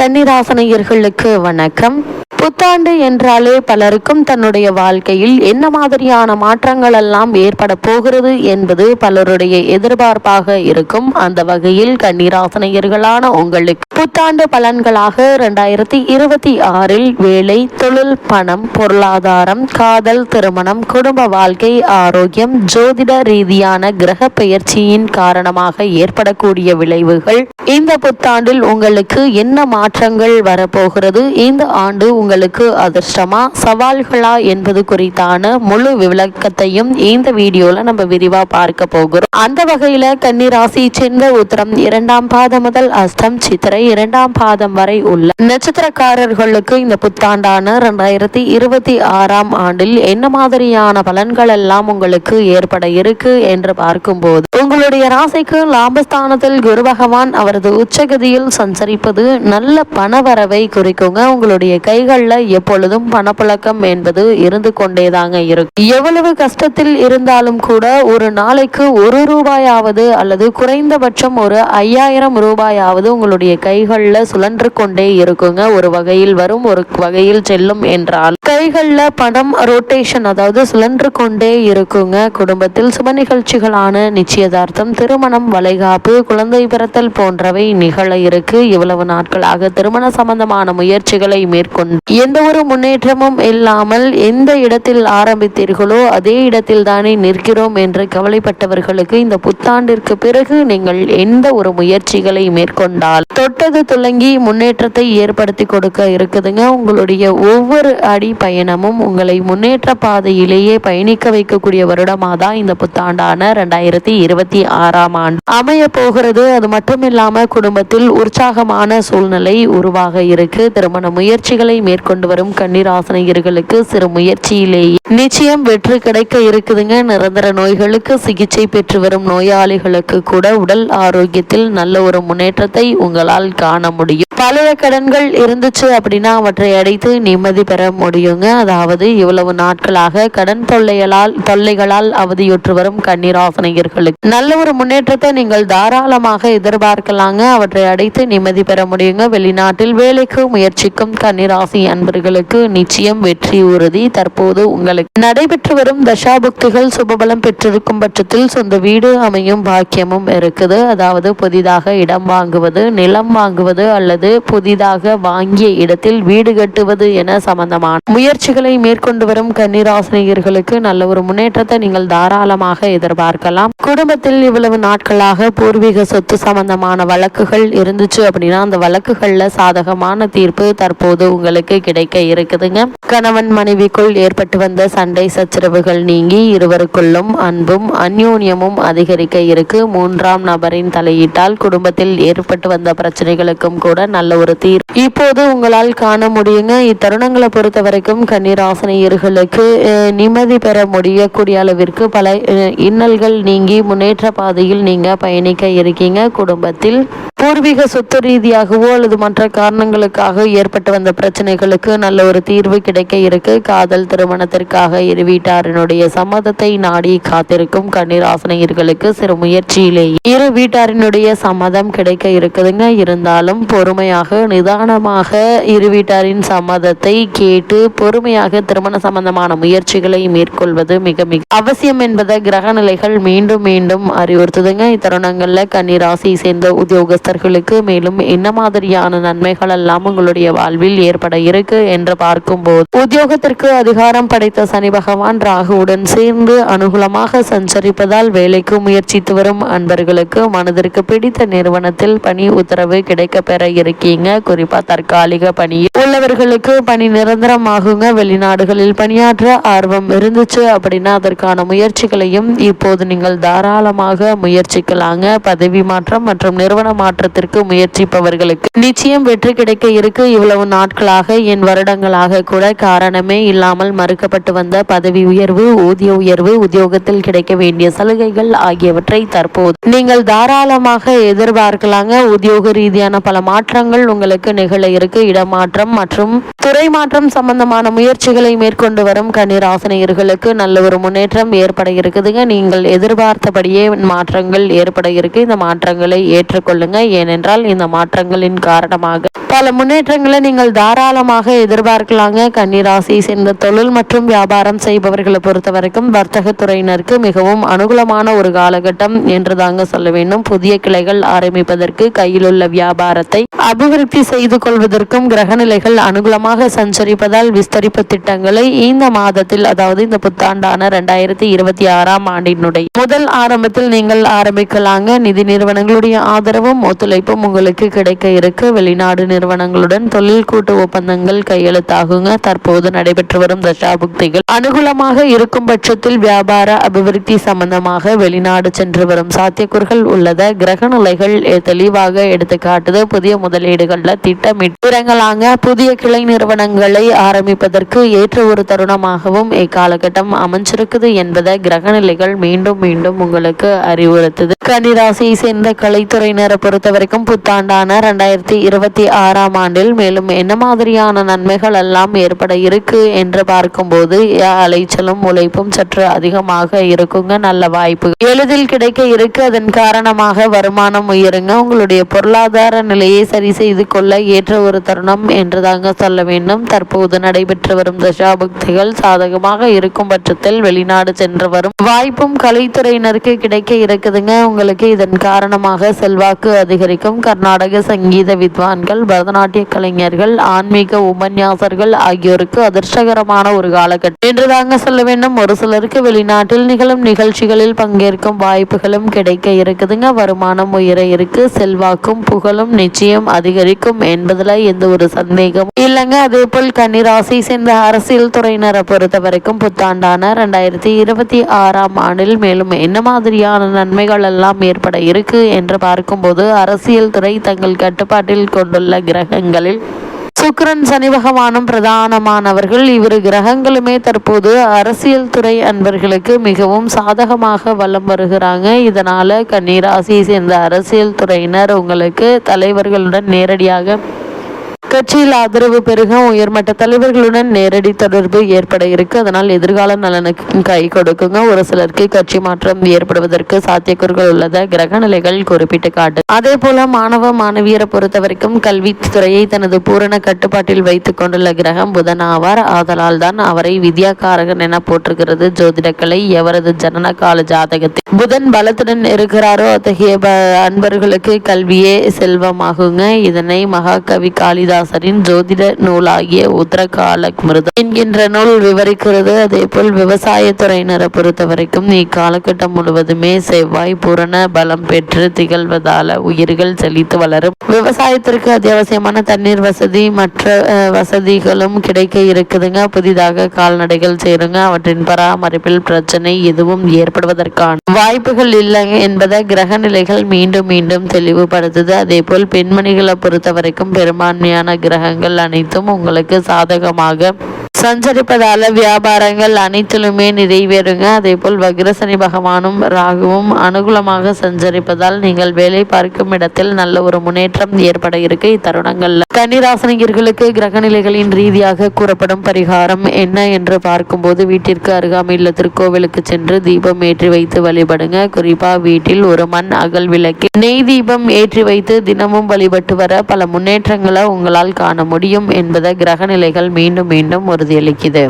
கன்னிராசனையர்களுக்கு வணக்கம். புத்தாண்டு என்றாலே பலருக்கும் தன்னுடைய வாழ்க்கையில் என்ன மாதிரியான மாற்றங்கள் எல்லாம் ஏற்பட போகிறது என்பது பலருடைய எதிர்பார்ப்பாக இருக்கும். அந்த வகையில் கண்ணீராசனையர்களான உங்களுக்கு புத்தாண்டு பலன்களாக இரண்டாயிரத்தி இருபத்தி ஆறில் வேலை தொழில் பணம் பொருளாதாரம் காதல் திருமணம் குடும்ப வாழ்க்கை ஆரோக்கியம் ஜோதிட ரீதியான கிரக பெயர்ச்சியின் காரணமாக ஏற்படக்கூடிய விளைவுகள். இந்த புத்தாண்டில் உங்களுக்கு என்ன மாற்றங்கள் வரப்போகிறது? இந்த ஆண்டு உங்களுக்கு அதிர்ஷ்டமா? சவால்களா என்பது குறித்தான முழு விளக்கத்தையும் இந்த வீடியோல நம்ம விரிவா பார்க்க போகிறோம். அந்த வகையில கன்னிராசி சென்ற உத்தரம் இரண்டாம் பாதம் முதல் அஸ்தம் சித்திரை இரண்டாம் பாதம் வரை உள்ள நட்சத்திரக்காரர்களுக்கு இந்த புத்தாண்டான இரண்டாயிரத்தி இருபத்தி ஆறாம் ஆண்டில் என்ன மாதிரியான பலன்கள் எல்லாம் உங்களுக்கு ஏற்பட இருக்கு என்று பார்க்கும்போது உங்களுடைய ராசிக்கு லாபஸ்தானத்தில் குரு பகவான் அவரது உச்சகதியில் சஞ்சரிப்பது நல்ல பணவரவை குறிக்குங்க. உங்களுடைய கைகள் கைகளில் எப்பொழுதும் பணப்பழக்கம் என்பது இருந்து கொண்டேதாங்க இருக்கும் எவ்வளவு கஷ்டத்தில் இருந்தாலும் கூட ஒரு நாளைக்கு ஒரு ரூபாயாவது அல்லது குறைந்தபட்சம் ஒரு ஐயாயிரம் ரூபாயாவது உங்களுடைய கைகள்ல சுழன்று கொண்டே இருக்குங்க. ஒரு வகையில் வரும் ஒரு வகையில் செல்லும் என்றால். கைகள்ல பணம் ரொட்டேஷன் அதாவது சுழன்று கொண்டே இருக்குங்க. குடும்பத்தில் சுப நிகழ்ச்சிகளான நிச்சயதார்த்தம் திருமணம் வளைகாப்பு குழந்தை பிறத்தல் போன்றவை நிகழ இருக்கு. இவ்வளவு நாட்களாக திருமண சம்பந்தமான முயற்சிகளை மேற்கொண்டு எந்த ஒரு முன்னேற்றமும் இல்லாமல் எந்த இடத்தில் ஆரம்பித்தீர்களோ அதே இடத்தில் தானே நிற்கிறோம் என்று கவலைப்பட்டவர்களுக்கு இந்த புத்தாண்டிற்கு பிறகு நீங்கள் எந்த ஒரு முயற்சிகளை மேற்கொண்டால்? தொட்டது துளங்கி முன்னேற்றத்தை ஏற்படுத்தி கொடுக்க இருக்குதுங்க. உங்களுடைய ஒவ்வொரு அடி பயணமும் உங்களை முன்னேற்ற பாதையிலேயே பயணிக்க வைக்கக்கூடிய வருடமாக தான் இந்த புத்தாண்டான ரெண்டாயிரத்தி இருபத்தி ஆறாம் ஆண்டு. அமைய போகிறது. அது மட்டும் இல்லாம குடும்பத்தில் உற்சாகமான சூழ்நிலை உருவாக இருக்கு. திருமண முயற்சிகளை மேற்கொண்டு வரும் கன்னிராசனையர்களுக்கு சிறு முயற்சியிலேயே நிச்சயம் வெற்றி கிடைக்க இருக்குதுங்க. நிரந்தர நோய்களுக்கு சிகிச்சை பெற்று வரும் நோயாளிகளுக்கு கூட உடல் ஆரோக்கியத்தில் நல்ல ஒரு முன்னேற்றத்தை உங்களால் காண முடியும். பழைய கடன்கள் இருந்துச்சு அப்படின்னா அவற்றை அடைத்து நிம்மதி பெற முடியுங்க. அதாவது இவ்வளவு நாட்களாக கடன் தொல்லைகளால் தொல்லைகளால் அவதியுற்று வரும் கன்னிராசனையர்களுக்கு நல்ல ஒரு முன்னேற்றத்தை நீங்கள் தாராளமாக எதிர்பார்க்கலாங்க. அவற்றை அடைத்து நிம்மதி பெற முடியுங்க. வெளிநாட்டில் வேலைக்கு முயற்சிக்கும் கன்னிராசி அன்பர்களுக்கு நிச்சயம் வெற்றி உறுதி. தற்போது உங்களுக்கு நடைபெற்று வரும் தசாபுக்திகள் சுபபலம் பெற்றிருக்கும் பட்சத்தில் சொந்த வீடு அமையும் பாக்கியமும் இருக்குது. அதாவது புதிதாக இடம் வாங்குவது நிலம் வாங்குவது அல்லது புதிதாக வாங்கிய இடத்தில் வீடு கட்டுவது என சம்பந்தமான முயற்சிகளை மேற்கொண்டு வரும் கன்னிராசினியர்களுக்கு நல்ல ஒரு முன்னேற்றத்தை நீங்கள் தாராளமாக எதிர்பார்க்கலாம். குடும்பத்தில் இவ்வளவு நாட்களாக பூர்வீக சொத்து சம்பந்தமான வழக்குகள் இருந்துச்சு அப்படின்னா அந்த வழக்குகள்ல சாதகமான தீர்ப்பு தற்போது உங்களுக்கு கிடைக்க இருக்குதுங்க. கணவன் மனைவிக்குள் ஏற்பட்டு வந்த சண்டை சச்சரவுகள் நீங்கி இருவருக்குள்ளும் அன்பும் அந்யோன்யமும் அதிகரிக்க இருக்கு. மூன்றாம் நபரின் தலையீட்டால் குடும்பத்தில் ஏற்பட்டு வந்த பிரச்சனைகளுக்கும் கூட நல்ல ஒரு தீர்வு இப்போது உங்களால் காண முடியுங்க இத்தருணங்களை பொறுத்த வரைக்கும் கன்னிராசனையர்களுக்கு நிம்மதி பெற முடியக்கூடிய அளவிற்கு பல இன்னல்கள் நீங்கி முன்னேற்ற பாதையில் நீங்க பயணிக்க இருக்கீங்க. குடும்பத்தில் பூர்வீக சொத்து ரீதியாகவோ அல்லது மற்ற காரணங்களுக்காக ஏற்பட்டு வந்த பிரச்சனைகள் பிரச்சனைகளுக்கு நல்ல ஒரு தீர்வு கிடைக்க இருக்கு. காதல் திருமணத்திற்காக இரு வீட்டாரினுடைய சம்மதத்தை நாடி காத்திருக்கும் கண்ணீராசனையர்களுக்கு சிறு முயற்சியிலேயே இரு வீட்டாரினுடைய சம்மதம் கிடைக்க இருக்குதுங்க. இருந்தாலும் பொறுமையாக நிதானமாக இரு வீட்டாரின் சம்மதத்தை கேட்டு பொறுமையாக திருமண சம்பந்தமான முயற்சிகளை மேற்கொள்வது மிக மிக அவசியம் என்பதை கிரக நிலைகள் மீண்டும் மீண்டும் அறிவுறுத்துதுங்க. இத்தருணங்கள்ல கன்னிராசி சேர்ந்த உத்தியோகஸ்தர்களுக்கு மேலும் என்ன மாதிரியான நன்மைகள் எல்லாம் உங்களுடைய வாழ்வில் ஏற்பட இருக்கு? என்று பார்க்கும்போது உத்தியோகத்திற்கு அதிகாரம் படைத்த சனி பகவான் ராகுவுடன் சேர்ந்து அனுகூலமாக சஞ்சரிப்பதால் வேலைக்கு முயற்சித்து வரும் அன்பர்களுக்கு மனதிற்கு பிடித்த நிறுவனத்தில் பணி உத்தரவு கிடைக்க பெற இருக்கீங்க. குறிப்பா தற்காலிக பணி. உள்ளவர்களுக்கு பணி நிரந்தரமாகுங்க. வெளிநாடுகளில் பணியாற்ற ஆர்வம் இருந்துச்சு அப்படின்னா அதற்கான முயற்சிகளையும் இப்போது நீங்கள் தாராளமாக முயற்சிக்கலாங்க. பதவி மாற்றம் மற்றும் நிறுவன மாற்றத்திற்கு முயற்சிப்பவர்களுக்கு நிச்சயம் வெற்றி கிடைக்க இருக்கு. இவ்வளவு நாட்களாக என் வருடங்களாக கூட காரணமே இல்லாமல் மறுக்கப்பட்டு வந்த பதவி உயர்வு ஊதிய உயர்வு உத்தியோகத்தில் கிடைக்க வேண்டிய சலுகைகள் ஆகியவற்றை தற்போது நீங்கள் தாராளமாக எதிர்பார்க்கலாங்க. உத்தியோக ரீதியான பல மாற்றங்கள் உங்களுக்கு நிகழ இருக்கு. இடமாற்றம் மற்றும் துறை மாற்றம் சம்பந்தமான முயற்சிகளை மேற்கொண்டு வரும் கண்ணீராசனையர்களுக்கு நல்ல ஒரு முன்னேற்றம் ஏற்பட இருக்குதுங்க. நீங்கள் எதிர்பார்த்தபடியே மாற்றங்கள் ஏற்பட இருக்கு. இந்த மாற்றங்களை ஏற்றுக்கொள்ளுங்க. ஏனென்றால் இந்த மாற்றங்களின் காரணமாக பல முன்னேற்றங்களை நீங்கள் தாராளமாக எதிர்பார்க்கலாங்க. கன்னிராசியை சேர்ந்த தொழில் மற்றும் வியாபாரம் செய்பவர்களை பொறுத்த வரைக்கும் வர்த்தகத்துறையினருக்கு மிகவும் அனுகூலமான ஒரு காலகட்டம் என்று தாங்க சொல்ல வேண்டும். புதிய கிளைகள் ஆரம்பிப்பதற்கு கையில் உள்ள வியாபாரத்தை அபிவிருத்தி செய்து கொள்வதற்கும் கிரகநிலைகள் அனுகூலமாக சஞ்சரிப்பதால் விஸ்தரிப்பு திட்டங்களை இந்த மாதத்தில் அதாவது இந்த புத்தாண்டான ரெண்டாயிரத்தி இருபத்தி ஆறாம் ஆண்டினுடைய முதல் ஆரம்பத்தில் நீங்கள் ஆரம்பிக்கலாங்க. நிதி நிறுவனங்களுடைய ஆதரவும் ஒத்துழைப்பும் உங்களுக்கு கிடைக்க இருக்கு. வெளிநாடு நிறுவனங்களுடன் தொழில் கூட்டு ஒப்பந்தங்கள் கையெழுத்தாகுங்க. தற்போது நடைபெற்று வரும் தசாபுக்திகள் அனுகூலமாக இருக்கும் பட்சத்தில் வியாபார அபிவிருத்தி சம்பந்தமாக வெளிநாடு சென்று வரும் சாத்தியக்கூறுகள் உள்ளத கிரக நிலைகள் தெளிவாக எடுத்துக்காட்டுது புதிய முதலீடுகள்ல திட்டமிட்டு இறங்கலாங்க. புதிய கிளை நிறுவனங்களை ஆரம்பிப்பதற்கு ஏற்ற ஒரு தருணமாகவும் இக்காலகட்டம் அமைஞ்சிருக்குது என்பதை கிரகநிலைகள் மீண்டும் மீண்டும் உங்களுக்கு அறிவுறுத்துது. கன்னிராசியை சேர்ந்த கலைத்துறையினரை பொறுத்த வரைக்கும் புத்தாண்டான ரெண்டாயிரத்தி இருபத்தி ஆறு ஆறாம் ஆண்டில் மேலும் என்ன மாதிரியான நன்மைகள் எல்லாம் ஏற்பட இருக்கு என்று பார்க்கும்போது அலைச்சலும் உழைப்பும் சற்று அதிகமாக இருக்குங்க. நல்ல வாய்ப்பு. எளிதில் கிடைக்க இருக்கு. அதன் காரணமாக வருமானம் உயருங்க. உங்களுடைய பொருளாதார நிலையை சரி செய்து கொள்ள ஏற்ற ஒரு தருணம் என்று தாங்க சொல்ல வேண்டும். தற்போது நடைபெற்று வரும் தசாபக்திகள் சாதகமாக இருக்கும் பட்சத்தில் வெளிநாடு சென்று வரும் வாய்ப்பும் கலைத்துறையினருக்கு கிடைக்க இருக்குதுங்க. உங்களுக்கு இதன் காரணமாக செல்வாக்கு அதிகரிக்கும். கர்நாடக சங்கீத வித்வான்கள் பரதநாட்டிய கலைஞர்கள் ஆன்மீக உபன்யாசர்கள் ஆகியோருக்கு அதிர்ஷ்டகரமான ஒரு காலகட்டம். என்று தாங்க சொல்ல வேண்டும் ஒரு சிலருக்கு வெளிநாட்டில் நிகழும் நிகழ்ச்சிகளில் பங்கேற்கும் வாய்ப்புகளும் கிடைக்க இருக்குதுங்க. வருமானம் உயர இருக்கு செல்வாக்கும் புகழும் நிச்சயம் அதிகரிக்கும் என்பதுல எந்த ஒரு சந்தேகமும் இல்லைங்க. அதே போல் கன்னிராசி சேர்ந்த அரசியல் துறையினரை பொறுத்த வரைக்கும் புத்தாண்டான ரெண்டாயிரத்தி இருபத்தி ஆறாம் ஆண்டில் மேலும் என்ன மாதிரியான நன்மைகள் எல்லாம் ஏற்பட இருக்கு என்று பார்க்கும்போது அரசியல் துறை தங்கள் கட்டுப்பாட்டில் கொண்டுள்ள கிரகங்களில். சுக்கரன் சனி பகவானும் பிரதானமானவர்கள். இவ்விரு கிரகங்களுமே தற்போது அரசியல் துறை அன்பர்களுக்கு மிகவும் சாதகமாக வலம் வருகிறாங்க. இதனால கன்னிராசியை சேர்ந்த அரசியல் துறையினர் உங்களுக்கு தலைவர்களுடன் நேரடியாக கட்சியில் ஆதரவு பெருக உயர்மட்ட தலைவர்களுடன் நேரடி தொடர்பு ஏற்பட இருக்கு. அதனால் எதிர்கால நலனுக்கு கை கொடுக்குங்க. ஒரு சிலருக்கு கட்சி மாற்றம் ஏற்படுவதற்கு சாத்தியக்கூறுகள் உள்ளத. கிரக நிலைகள் குறிப்பிட்டு காட்டு. அதே போல மாணவ மாணவியரை பொறுத்த வரைக்கும் கல்வித்துறையை தனது பூரண கட்டுப்பாட்டில் வைத்துக் கொண்டுள்ள கிரகம் புதன் ஆவார். ஆதலால் தான் அவரை வித்யாகாரகன் என போற்றுகிறது ஜோதிடக்கலை எவரது ஜனன கால ஜாதகத்தில் புதன் பலத்துடன் இருக்கிறாரோ அத்தகைய அன்பர்களுக்கு கல்வியே செல்வமாகுங்க. இதனை மகாகவி காளிதாஸ் வியாசரின் ஜோதிட நூலாகிய உத்தரகால மிருதம் என்கின்ற நூல் விவரிக்கிறது. அதே போல் விவசாயத்துறையினரை பொறுத்த வரைக்கும் இக்காலகட்டம் முழுவதுமே செவ்வாய் பூரண பலம் பெற்று திகழ்வதால உயிர்கள் செழித்து வளரும். விவசாயத்திற்கு அத்தியாவசியமான தண்ணீர் வசதி மற்ற வசதிகளும் கிடைக்க இருக்குதுங்க. புதிதாக கால்நடைகள் சேருங்க. அவற்றின் பராமரிப்பில் பிரச்சனை எதுவும் ஏற்படுவதற்கான வாய்ப்புகள் இல்லை என்பதை கிரக நிலைகள் மீண்டும் மீண்டும் தெளிவுபடுத்துது. அதே போல் பெண்மணிகளை பொறுத்த வரைக்கும் பெரும்பான்மையான கிரகங்கள் அனைத்தும் உங்களுக்கு சாதகமாக. சஞ்சரிப்பதால வியாபாரங்கள் அனைத்திலுமே நிறைவேறுங்க. அதே போல் வக்ரசனி பகவானும் ராகுவும் அனுகூலமாக சஞ்சரிப்பதால் நீங்கள் வேலை பார்க்கும் இடத்தில் நல்ல ஒரு முன்னேற்றம் ஏற்பட இருக்கு. இத்தருணங்கள்ல கன்னிராசனிகர்களுக்கு கிரகநிலைகளின் ரீதியாக கூறப்படும் பரிகாரம் என்ன என்று பார்க்கும்போது வீட்டிற்கு அருகாமையில் திருக்கோவிலுக்கு சென்று தீபம் ஏற்றி வைத்து வழிபடுங்க. குறிப்பா வீட்டில் ஒரு மண் அகல் விளக்கி நெய் தீபம் ஏற்றி வைத்து தினமும் வழிபட்டு வர பல முன்னேற்றங்களை உங்களால் காண முடியும் என்பதை கிரகநிலைகள் மீண்டும் மீண்டும் உறுதியளிக்குது.